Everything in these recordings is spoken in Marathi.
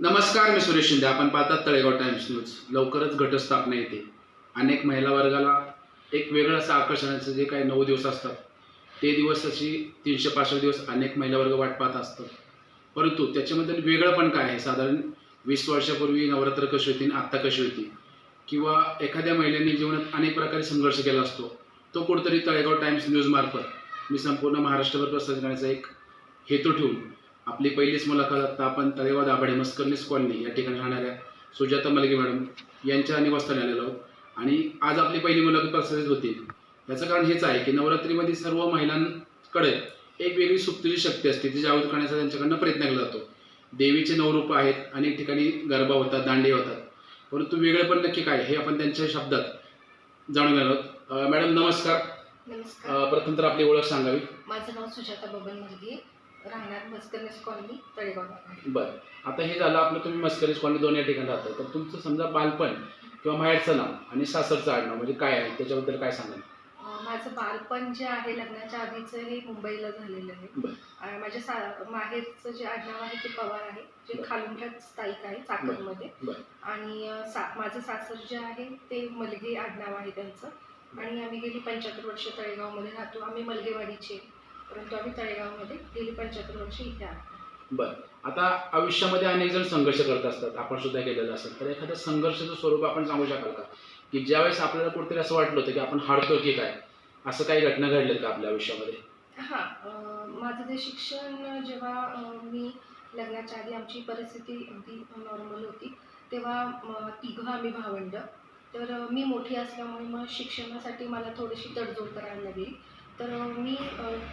नमस्कार मी सुरेश शिंदे. आपण पाहतात तळेगाव टाइम्स न्यूज. लवकरच घटस्थापना येते. अनेक महिला वर्गाला एक वेगळं असं आकर्षणाचं जे काही नऊ दिवस असतात ते दिवस अशी तीनशे पासष्ट दिवस अनेक महिला वर्ग वाट पाहत असतात. परंतु त्याच्यामध्ये वेगळं पण काय आहे? साधारण वीस वर्षापूर्वी नवरात्र कशी होती आणि आत्ता कशी होती? किंवा एखाद्या महिलेने जीवनात अनेक प्रकारे संघर्ष केला असतो तो कुठेतरी तळेगाव टाइम्स न्यूजमार्फत मी संपूर्ण महाराष्ट्रभर प्रसार करण्याचा एक हेतू ठेवून आपली पहिलीच मुलाखत आता आपण तळेगाव दाभाडे मस्करनीस कॉलनी या ठिकाणी राहणाऱ्या सुजाता मलगे मॅडम यांच्या निवासस्थानी आलेलो आहोत. आणि आज आपली पहिली मुलाखत प्रसारित होती. याचं कारण हेच आहे की नवरात्रीमध्ये सर्व महिलांकडे एक वेगळी सुप्तीची शक्ती असते. ती जागृत करण्याचा त्यांच्याकडनं प्रयत्न केला जातो. देवीचे नवरूप आहेत अनेक ठिकाणी गरबा होतात दांडे होतात. परंतु वेगळे पण नक्की काय हे आपण त्यांच्या शब्दात जाणून घेणार आहोत. मॅडम नमस्कार. नमस्कार. प्रथम तर आपली ओळख सांगावी. माझं नाव सुजाता बबन मुलगी राहणार मस्करनेस कॉलनी तळेगाव. बरं. आता हे झालं आपलं तुम्ही मस्करीज कॉलनी दोन या ठिकाणी राहता तर तुमचं समजा बालपण किंवा माहेरचं नाव आणि सासरचं आडनाव म्हणजे काय आहे? त्याच्याबद्दल काय सांगाल? माझं बालपण जे आहे लग्नाच्या आधीचं हे मुंबईला झालेलं आहे. बरं. माझ्या सा माहेरचं जे आडनाव आहे ते पवार आहे. जे बरं. स्थायिक आहे चाकणमध्ये. बरं. आणि अं, सा माझं सासर जे आहे ते मलगे आडनाव आहे त्यांचं. आणि आम्ही गेली पंच्याहत्तर वर्ष तळेगावमध्ये राहतो. आम्ही मलगेवाडीचे परंतु आम्ही तळेगावमध्ये गेली पंच्याहत्तर वर्ष इथे आहोत. बरं. आता आयुष्यामध्ये अनेक जण संघर्ष करत असतात. आपण सुद्धा केलेलं असेल. तर एखाद्या संघर्षाचं स्वरूप आपण सांगू शकाल का? की ज्यावेळेस आपल्याला कुठेतरी असं वाटलं होतं की आपण हारतो की काय? असं काही घटना घडल्यात का आपल्या आयुष्यामध्ये? हां माझं ते शिक्षण जेव्हा मी लग्नाच्या आधी आमची परिस्थिती अगदी नॉर्मल होती. तेव्हा तिघं आम्ही भावंड. तर मी मोठी असल्यामुळे मग शिक्षणासाठी मला थोडीशी तडजोड करायला लागली. तर मी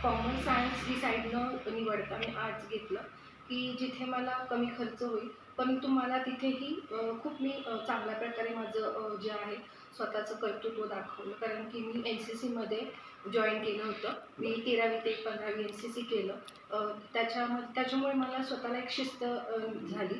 कॉमन सायन्स ही साईडनं निवडता मी आर्ट्स घेतलं की जिथे मला कमी खर्च होईल. परंतु मला तिथेही खूप मी चांगल्या प्रकारे माझं जे आहे स्वतःचं कर्तृत्व दाखवलं. कारण की मी एन सी सीमध्ये जॉईन केलं होतं. मी तेरावी ते पंधरावी एन सी सी केलं. त्याच्यामध्ये त्याच्यामुळे मला स्वतःला एक शिस्त झाली.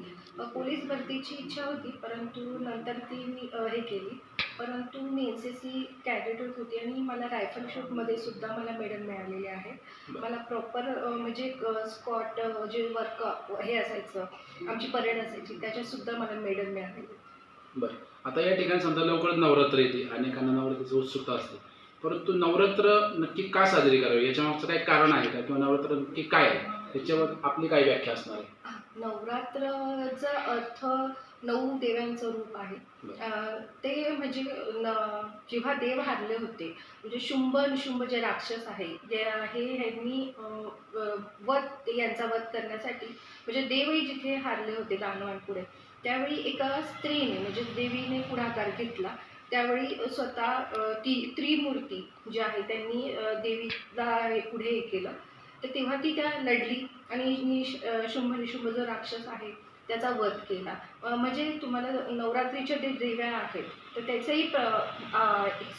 पोलीस भरतीची इच्छा होती परंतु नंतर ती मी हे केली. परंतु मी एन सी सी कॅडेट होती आणि मला रायफल शूटमध्ये सुद्धा मला मेडल मिळालेले आहे मला प्रॉपर म्हणजे स्कॉट जे वर्क हे असायचं आमची परेड असायची त्याच्यात सुद्धा मला मेडल मिळालेले. बरं. आता या ठिकाणी समजा लवकरच नवरात्र येते. अनेकांना नवरात्रीची उत्सुकता असते. परंतु नवरात्र नक्की का साजरी करावी? याच्या मागचं काही कारण आहे का? किंवा नवरात्र नक्की काय आहे? त्याच्यावर आपली काय व्याख्या असणार आहे? नवरात्रचा अर्थ नऊ देवांचं रूप आहे. अं, ते म्हणजे न- जेव्हा देव हारले होते म्हणजे शुंभ निशुंभ जे राक्षस आहे जे आहे ह्यांनी अं, वध यांचा वध करण्यासाठी म्हणजे देवही जिथे हारले होते दानवांपुढे त्यावेळी एका स्त्रीने म्हणजे देवीने पुढाकार घेतला. त्यावेळी स्वतः ती त्रिमूर्ती जी आहे त्यांनी देवीला हे पुढे हे केलं. तर तेव्हा ती त्या लढली आणि नि शुंभ निशुंभ जो राक्षस आहे त्याचा वध केला. म्हणजे तुम्हाला नवरात्रीच्या जे देव्या आहेत तर त्याचंही एक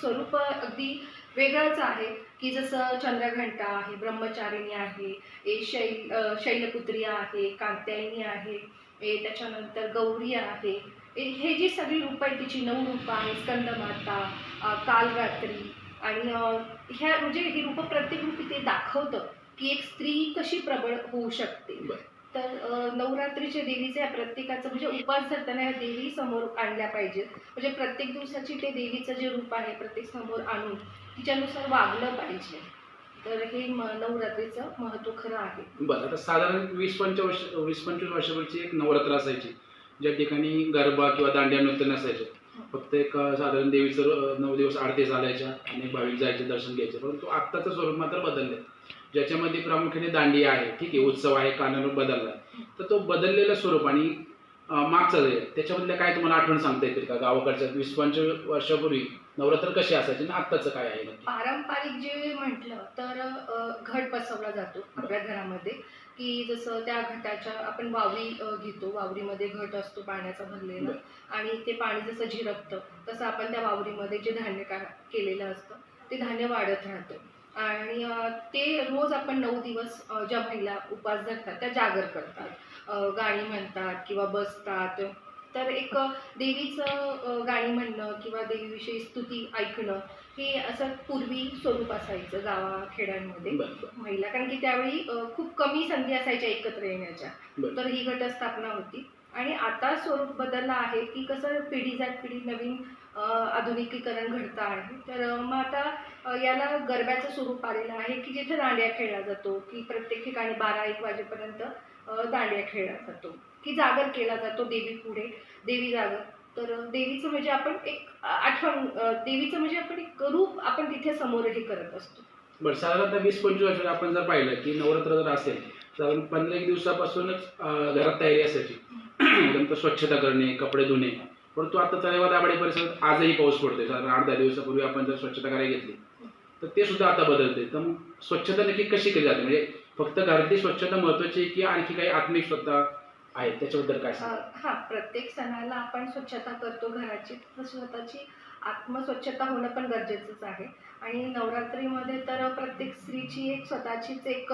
स्वरूप अगदी वेगळंच आहे की जसं चंद्रघंटा आहे ब्रह्मचारिणी आहे ए शैल शैलपुत्री आहे कांत्यायनी आहे ए त्याच्यानंतर गौरी आहे हे जी सगळी रूपं आहेत तिची नऊ रूपं आहे स्कंदमाता कालरात्री आणि ह्या म्हणजे ही रूपं प्रत्येक रूपी ते दाखवतं की एक स्त्री कशी प्रबळ होऊ शकते. तर नवरात्रीच्या देवीचे या प्रत्येकाचं म्हणजे उपास धरताना ह्या देवी समोर आणल्या पाहिजेत. म्हणजे प्रत्येक दिवसाची ते देवीचं जे रूप आहे प्रत्येक समोर आणून तिच्यानुसार वागलं पाहिजे. तर हे नवरात्रीचं महत्त्व खरं आहे. बरं आता साधारण वीस पंचवीस वीस पंचवीस वर्षापूर्वीची एक नवरात्र असायची. ज्या ठिकाणी गरबा किंवा दांड्या नृत्य नसायचे. फक्त एक साधारण देवीचं नऊ दिवस आरती चालायच्या आणि भाविक जायचे दर्शन घ्यायचे. परंतु आत्ताचं स्वरूप मात्र बदललं ज्याच्यामध्ये प्रामुख्याने दांडी आहे ठीक आहे उत्सव आहे कानावर बदलला तर तो बदललेलं स्वरूप आणि मागचा मागचं जे त्याच्यामधल्या काय तुम्हाला आठवण सांगता येतील का? गावाकडच्या वीस पंचवीस वर्षापूर्वी नवरात्र कशी असायची आणि आत्ताचं काय आहे पारंपरिक जे म्हटलं तर घट बसवला जातो आपल्या घरामध्ये. की जसं त्या घटाच्या आपण वावरी घेतो. वावरीमध्ये घट असतो पाण्याचा भरलेला आणि ते पाणी जसं झिरपतं तसं आपण त्या वावरीमध्ये जे धान्य का केलेलं असतं ते धान्य वाढत राहतं. आणि ते रोज आपण नऊ दिवस ज्या महिला उपास धरतात त्या जागर करतात. गाणी म्हणतात किंवा बसतात. तर एक देवीचं गाणी म्हणणं किंवा देवीविषयी स्तुती ऐकणं हे असं पूर्वी स्वरूप असायचं गावाखेड्यांमध्ये. बरं बरं. महिला कारण की त्यावेळी खूप कमी संधी असायच्या एकत्र येण्याच्या. तर ही घटस्थापना होती. आणि आता स्वरूप बदललं आहे की कसं पिढी जात पिढी नवीन आधुनिकीकरण घडतं आहे. तर मग आता याला गरब्याचं स्वरूप आलेलं आहे की जिथे दांडिया खेळला जातो की प्रत्येक ठिकाणी बारा एक वाजेपर्यंत दांडिया खेळला जातो. की जागर केला जातो देवी पुढे देवी जागर. तर देवीचं म्हणजे आपण एक आठवण देवीचं म्हणजे आपण एक रूप आपण तिथे समोर हे करत असतो. बरं साधारणतः वीस पंचवीस वर्षात आपण जर पाहिलं की नवरात्र जर असेल साधारण पंधरा एक दिवसापासूनच घरात तयारी असायची. नंतर स्वच्छता करणे कपडे धुणे. परंतु आता तळेवा दाभाडे परिसरात आजही पाऊस पडतोय. साधारण आठ दहा दिवसापूर्वी आपण जर स्वच्छता करायला घेतली तर ते सुद्धा आता बदलते तर मग स्वच्छता नक्की कशी केली जाते? म्हणजे फक्त घरातली स्वच्छता महत्वाची आहे की आणखी काही आत्मिक स्वच्छता आहे त्याच्याबद्दल काय सांगा हा प्रत्येक सणाला आपण स्वच्छता करतो घराची. स्वतःची आत्मस्वच्छता होणं पण गरजेचंच आहे. आणि नवरात्रीमध्ये तर प्रत्येक स्त्रीची एक स्वतःचीच एक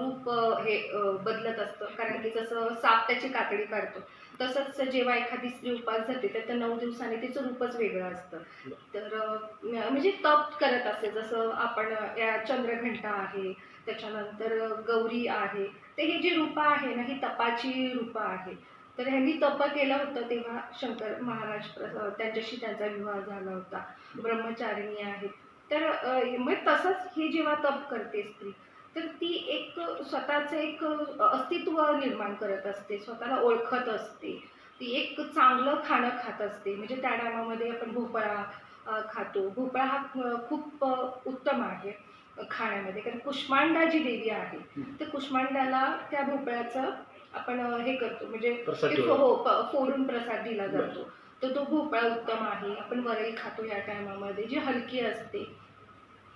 रूप हे बदलत असतं. कारण की जसं साप त्याची कातडी काढतो तसंच जेव्हा एखादी स्त्री उपास जाते तर नऊ दिवसांनी तिचं रूपच वेगळं असतं. तर म्हणजे तप करत असते. जसं आपण या चंद्रघंटा आहे त्याच्यानंतर गौरी आहे ते ही जी रूपं आहे ना ही तपाची रूपं आहे. तर ह्यांनी तप केलं होतं तेव्हा शंकर महाराज प्र- त्यांच्याशी त्यांचा विवाह झाला होता. ब्रह्मचारिणी आहेत. तर मग तसंच ही जेव्हा तप करते स्त्री तर ती एक स्वतःचं एक अस्तित्व निर्माण करत असते स्वतःला ओळखत असते. ती एक चांगलं खाणं खात असते. म्हणजे त्या टायमामध्ये आपण भोपळा खातो. भोपळा हा खूप उत्तम आहे खाण्यामध्ये. कारण कुष्मांडा जी देवी आहे. तर कुष्मांडाला त्या भोपळ्याचं आपण हे करतो. म्हणजे. हो प- फोडून प्रसाद दिला जातो. तर तो भोपळा उत्तम आहे. आपण वरई खातो या टायमामध्ये. जी हलकी असते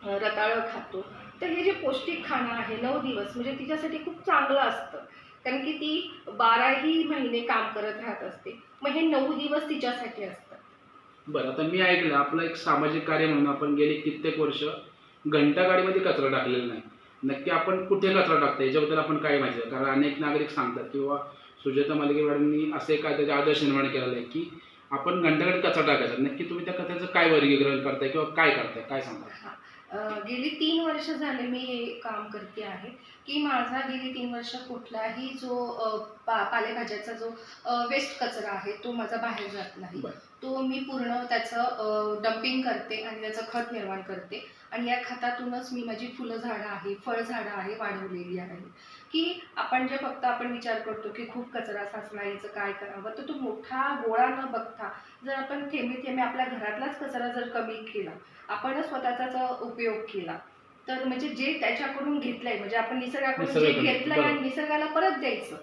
रताळं खातो. तर हे जे पौष्टिक खाणं आहे नऊ दिवस म्हणजे तिच्यासाठी खूप चांगलं असतं. कारण की ती बाराही महिने काम करत राहत असते. मग हे नऊ दिवस तिच्यासाठी असतात. बरं आता मी ऐकलं आपलं एक सामाजिक कार्य म्हणून आपण गेली कित्येक वर्ष घंटागाडीमध्ये कचरा टाकलेला नाही. नक्की आपण कुठे कचरा टाकतो याच्याबद्दल आपण काय माहिती कारण अनेक नागरिक सांगतात किंवा सुजाता मालिके मॅडमनी असे काय त्याचे आदर्श निर्माण केलेला आहे की आपण घंटागाडीत कचरा टाकायचा. नक्की तुम्ही त्या कचऱ्याचं काय वर्गीकरण करताय किंवा काय करताय? काय सांगा हा. अ, गेली तीन वर्ष झाले मी हे काम करते आहे. की माझा गेली तीन वर्ष कुठलाही जो पा पालेभाज्याचा जो वेस्ट कचरा आहे तो माझा बाहेर जात नाही. तो मी पूर्ण त्याचं डम्पिंग करते आणि त्याचं खत निर्माण करते. आणि या खतातूनच मी माझी फुलं झाडं आहे फळझाडं आहे वाढवलेली आहे. की आपण जे फक्त आपण विचार करतो की खूप कचरा साचला याचं काय करावं तर तो मोठा गोळा न बघता जर आपण थेंबे थेंबे आपल्या घरातलाच कचरा जर कमी केला आपणच स्वतःचा उपयोग केला तर म्हणजे जे त्याच्याकडून घेतलंय म्हणजे आपण निसर्गाकडून जे घेतलंय आणि. निसर्गाला परत द्यायचं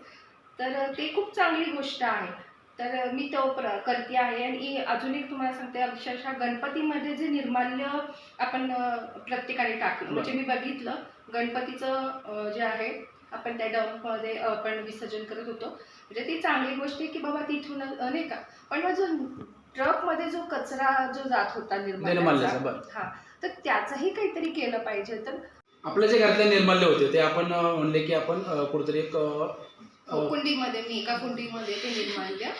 तर ते खूप चांगली गोष्ट आहे. तर मी तो प्र करते आहे. आणि अजून एक तुम्हाला सांगते अक्षरशः गणपतीमध्ये जे निर्माल्य आपण प्रत्येकाने टाकलं म्हणजे मी बघितलं गणपतीचं जे आहे आपण त्या डंपमध्ये आपण विसर्जन करत होतो. म्हणजे ती चांगली गोष्ट आहे की बाबा तिथून नाही का? पण जो ट्रकमध्ये जो कचरा जो जात होता निर्माल्याचा. हा तर त्याचंही काहीतरी केलं पाहिजे. तर आपलं जे घरातले निर्माल्य होते ते आपण म्हणले की आपण कुठेतरी एक कुंडीमध्ये मी एका कुंडीमध्ये ते निर्माल्य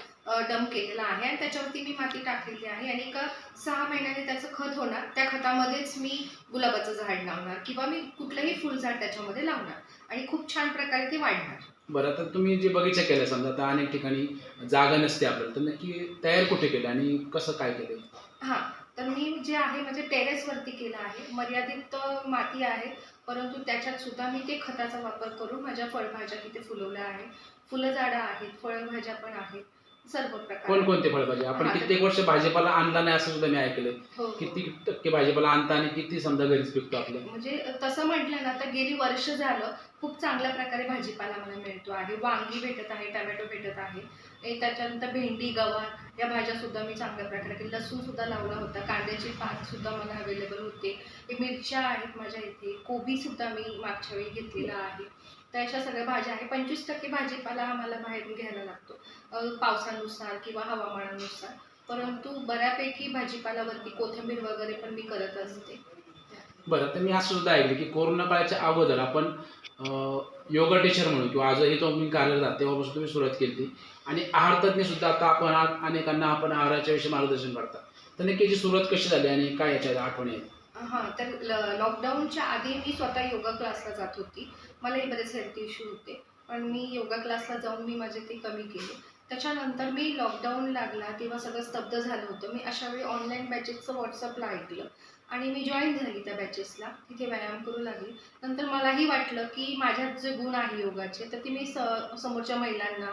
डम केलेलं आहे. आणि त्याच्यावरती मी माती टाकलेली आहे. आणि एका सहा महिन्याने त्याचं खत होणार. त्या खतामध्येच मी गुलाबाचं झाड लावणार किंवा मी कुठलंही फुलझाड त्याच्यामध्ये लावणार. आणि खूप छान प्रकारे ते वाढणार. बरं आता तुम्ही जे बगीचा केला समजा आता अनेक ठिकाणी जागा नसते आपल्याला तर नक्की तयार कुठे केलं आणि कसं काय केलं हां तर मी जे आहे म्हणजे टेरेसवरती केलं आहे. मर्यादित माती आहे. परंतु त्याच्यात सुद्धा मी ते खताचा वापर करून माझ्या फळभाज्या तिथे फुलवल्या आहेत. फुलझाडं आहेत फळभाज्या पण आहेत. सर्व प्रकार कोणकोणते फळभाजी? आपण. कित्येक वर्ष भाजीपाला आणला नाही असं सुद्धा मी ऐकलंय. हो, हो. किती टक्के भाजीपाला आणता आणि किती समजा घरीच पिकतो आपल्या म्हणजे तसं म्हटलं ना तर गेली वर्ष झालं खूप चांगल्या प्रकारे भाजीपाला मला मिळतो आहे. वांगी भेटत आहे टमॅटो भेटत आहे. त्याच्यानंतर भेंडी गवार या भाज्या सुद्धा मी चांगल्या प्रकारे लसूण सुद्धा लावला होता. कांद्याचे पात सुद्धा मला अवेलेबल होते. हे मिरच्या आहेत माझ्या इथे. कोबी सुद्धा मी मागच्या वेळी घेतलेला आहे. तर अशा सगळ्या भाज्या आहे पंचवीस टक्के भाजीपाला आम्हाला बाहेरून घ्यायला लागतो. पावसानुसार किंवा हवामानानुसार. परंतु बऱ्यापैकी भाजीपालावरती कोथिंबीर वगैरे पण मी करत असते. बरं तर मी असं सुद्धा ऐकलं की कोरोना काळाच्या अगोदर आपण योगा टीचर म्हणून किंवा आजही तो मी कार्यरत आहात तेव्हापासून तुम्ही सुरुवात केली. आणि आहार तज्ञ सुद्धा आता आपण अनेकांना आपण आहाराच्या विषयी मार्गदर्शन करतात. तर नक्की याची सुरुवात कशी झाली आणि काय याच्या आठवणी आहेत? हां तर लॉकडाऊनच्या आधी मी स्वतः योगा क्लासला जात होती. मलाही बरेच हेल्थ इश्यू होते. पण मी योगा क्लासला जाऊन मी माझे ते कमी केले. त्याच्यानंतर मी लॉकडाऊन लागला तेव्हा सगळं स्तब्ध झालं होतं. मी अशा वेळी ऑनलाईन बॅचेसचं व्हॉट्सअपला ऐकलं. आणि मी जॉईन झाली त्या बॅचेसला तिथे व्यायाम करू लागली. नंतर मलाही वाटलं की माझ्यात जे गुण आहे योगाचे तर ते मी स समोरच्या महिलांना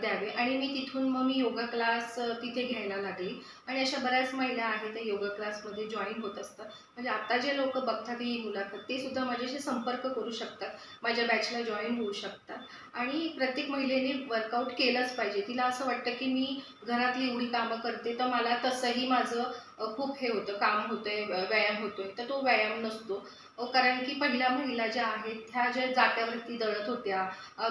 द्यावे. आणि मी तिथून मग मी योगा क्लास तिथे घ्यायला लागली. आणि अशा बऱ्याच महिला आहेत त्या योगा क्लासमध्ये जॉईन होत असतात. म्हणजे आता जे लोक बघतात ही मुलाखत ते सुद्धा माझ्याशी संपर्क करू शकतात. माझ्या बॅचला जॉईन होऊ शकतात. आणि प्रत्येक महिलेने वर्कआउट केलंच पाहिजे. तिला असं वाटतं की मी घरातली एवढी कामं करते तर मला तसंही माझं खूप हे होतं काम होतंय व्यायाम होतोय. तर तो व्यायाम नसतो. कारण की पहिल्या महिला ज्या आहेत ह्या ज्या जात्यावरती दळत होत्या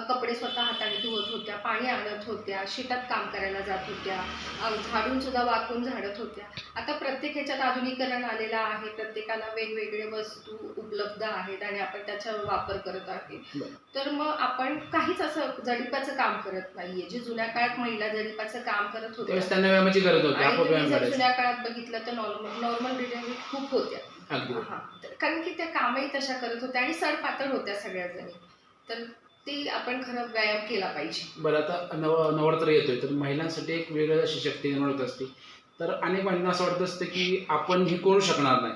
कपडे स्वतः हाताने धुवत होत्या पाणी आणत होत्या शेतात काम करायला जात होत्या झाडून सुद्धा वाकून झाडत होत्या. आता प्रत्येक ह्याच्यात आधुनिकरण आलेलं आहे प्रत्येकाला वेगवेगळे वस्तू उपलब्ध आहेत आणि आपण त्याचा वापर करत आहे. तर मग आपण काहीच असं जडिपाचं काम करत नाहीये जे जुन्या काळात महिला जडिपाचं काम करत होत्या. जुन्या काळात बघितलं तर नॉर्मल नॉर्मल डिलिव्हरी खूप होत्या. हा. कारण की त्या कामही तशा करत होत्या आणि सर पातळ होत्या सगळ्या जणी तर ते आपण खरं व्यायाम केला पाहिजे. बरं आता नव नवरात्र येतोय तर महिलांसाठी एक वेगळी अशी शक्ती निर्माण होत असते. तर अनेक महिलांना असं वाटत असतं की आपण हे करू शकणार नाही.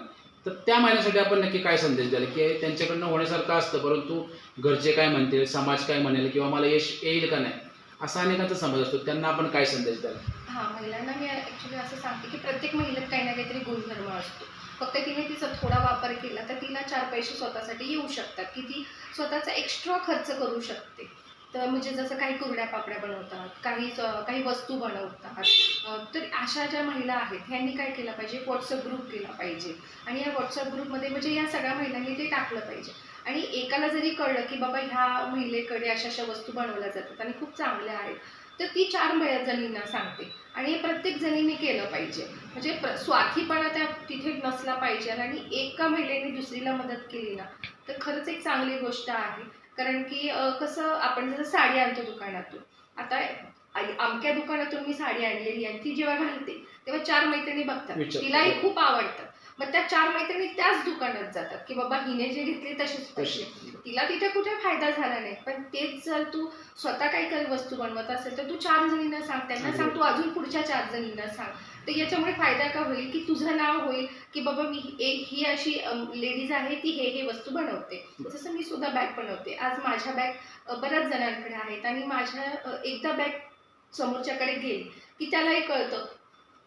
तर त्या महिन्यासाठी आपण नक्की काय संदेश द्याल? की त्यांच्याकडनं होण्यासारखं असतं परंतु घरचे काय म्हणतील समाज काय म्हणेल किंवा मला यश येईल का नाही? असा अनेकांचा समज असतो. त्यांना आपण काय संदेश द्याल? हा महिलांना मी ॲक्च्युली असं सांगते की प्रत्येक महिलेत काही ना काहीतरी गुणधर्म असतो. फक्त तिने तिचा थोडा वापर केला तर तिला चार पैसे स्वतःसाठी येऊ शकतात की ती स्वतःचा एक्स्ट्रा खर्च करू शकते. तर म्हणजे जसं काही कुरड्या पापड्या बनवतात काही काही वस्तू बनवतात तर अशा ज्या महिला आहेत ह्यांनी काय केलं पाहिजे? व्हॉट्सअप ग्रुप केला पाहिजे. आणि या व्हॉट्सअप ग्रुपमध्ये म्हणजे या सगळ्या महिलांनी ते टाकलं पाहिजे. आणि एकाला जरी कळलं की बाबा ह्या महिलेकडे अशा अशा वस्तू बनवल्या जातात आणि खूप चांगल्या आहेत तर ती चार जणींना सांगते. आणि हे प्रत्येक जणींनी केलं पाहिजे. म्हणजे प्र स्वार्थीपणा त्या तिथे नसला पाहिजे आणि एका महिलेने दुसरीला मदत केली ना तर खरंच एक चांगली गोष्ट आहे. कारण की कसं आपण जसं साडी आणतो दुकानातून आता अमक्या दुकानातून मी साडी आणलेली आहे ती जेव्हा घालते तेव्हा चार मैत्रिणी बघतात. तिलाही खूप आवडतं. मग त्या चार मैत्रिणी त्याच दुकानात जातात. की बाबा हिने जे घेतले तसेच पैसे. तिला तिथे कुठे फायदा झाला नाही. पण तेच जर तू स्वतः काही काही वस्तू बनवत असेल तर तू चार जणींना सांग. त्यांना सांग तू अजून पुढच्या चार जणींना सांग. तर याच्यामुळे फायदा का होईल? की तुझं नाव होईल. की बाबा मी एक ही अशी लेडीज आहे ती हे हे वस्तू बनवते. जसं मी सुद्धा बॅग बनवते. आज माझ्या बॅग बऱ्याच जणांकडे आहेत. आणि माझ्या एकदा बॅग समोरच्याकडे गेली की त्यालाही कळतं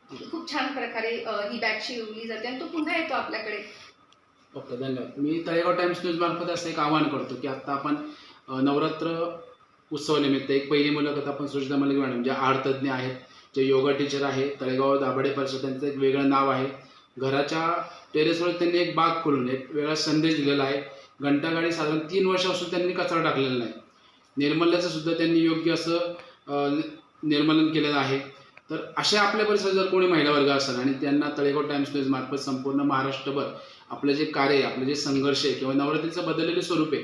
खूप छान प्रकारे ही बॅग शिवली जाते आणि तो पुन्हा येतो आपल्याकडे. ओके धन्यवाद. मी तळेगाव टाइम्स न्यूज मार्फत असं एक आवाहन करतो की आता आपण नवरात्र उत्सवानिमित्त एक पहिली मुलाखत आपण सुजिता मलिक मॅडम ज्या आहार तज्ज्ञ आहेत जे योगा टीचर आहे तळेगाव दाभाडे परिसर त्यांचं एक वेगळं नाव आहे. घराच्या टेरेसवर त्यांनी एक बाग खोलून एक वेगळा संदेश दिलेला आहे. घंटागाडी साधारण तीन वर्षापासून त्यांनी कचरा टाकलेला नाही. निर्मल्याचं सुद्धा त्यांनी योग्य असं निर्मलन केलेलं आहे. तर अशा आपल्या परिसरात जर कोणी महिला वर्ग असेल आणि त्यांना तळेगाव टाइम्स न्यूज मार्फत संपूर्ण महाराष्ट्रभर आपलं जे कार्य आहे आपलं जे संघर्ष आहे किंवा नवरात्रीचं बदललेलं स्वरूप आहे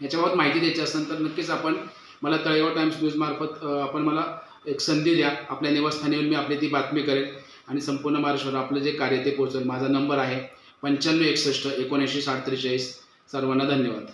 याच्याबाबत माहिती द्यायची असेल तर नक्कीच आपण मला तळेगाव टाइम्स न्यूज मार्फत आपण मला एक संधी द्या. आपल्या निवासस्थानी येऊन मी आपली ती बातमी करेन आणि संपूर्ण महाराष्ट्रावर आपलं जे कार्य ते पोहोचेल. माझा नंबर आहे पंच्याण्णव एकसष्ट एकोणऐंशी साठ त्रेचाळीस सर्वांना धन्यवाद.